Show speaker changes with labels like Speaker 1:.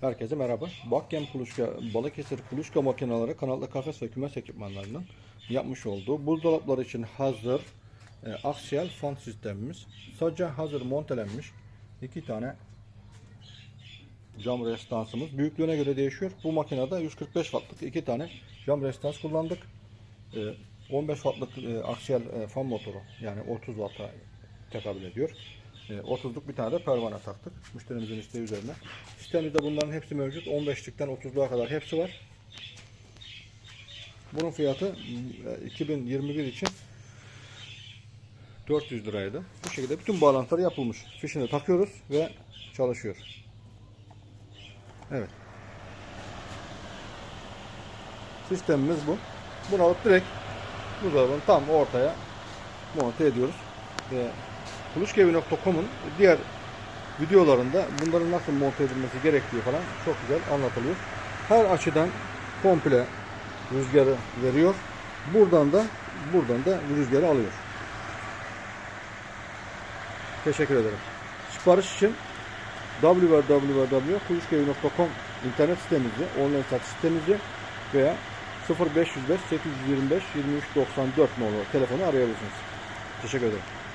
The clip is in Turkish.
Speaker 1: Herkese merhaba. Bakken Kuluçka, Balıkesir Kuluçka makineleri kanalda kafes ve kümes ekipmanlarının yapmış olduğu buzdolapları için hazır e, aksiyel fan sistemimiz. Sadece hazır montelenmiş iki tane cam restansımız. Büyüklüğüne göre değişiyor. Bu makinede 145 wattlık iki tane cam restans kullandık. E, 15 wattlık e, aksiyel e, fan motoru yani 30 watt'a tekabül ediyor. E, 30'luk bir tane de pervane taktık. Müşterimizin isteği üzerine. Sistemimizde bunların hepsi mevcut. 15'likten 30'luğa kadar hepsi var. Bunun fiyatı e, 2021 için 400 liraydı. Bu şekilde bütün bağlantılar yapılmış. Fişini takıyoruz ve çalışıyor. Evet. Sistemimiz bu. Bunu alıp direkt buzdolabının tam ortaya monte ediyoruz. Ve kuluçkaevi.com'un diğer videolarında bunların nasıl monte edilmesi gerektiği falan çok güzel anlatılıyor. Her açıdan komple rüzgarı veriyor. Buradan da buradan da rüzgarı alıyor. Teşekkür ederim. Sipariş için www.kuluçkaevi.com internet sitemizi, online satış sitemizi veya 0505 825 2394 nolu telefonu arayabilirsiniz. Teşekkür ederim.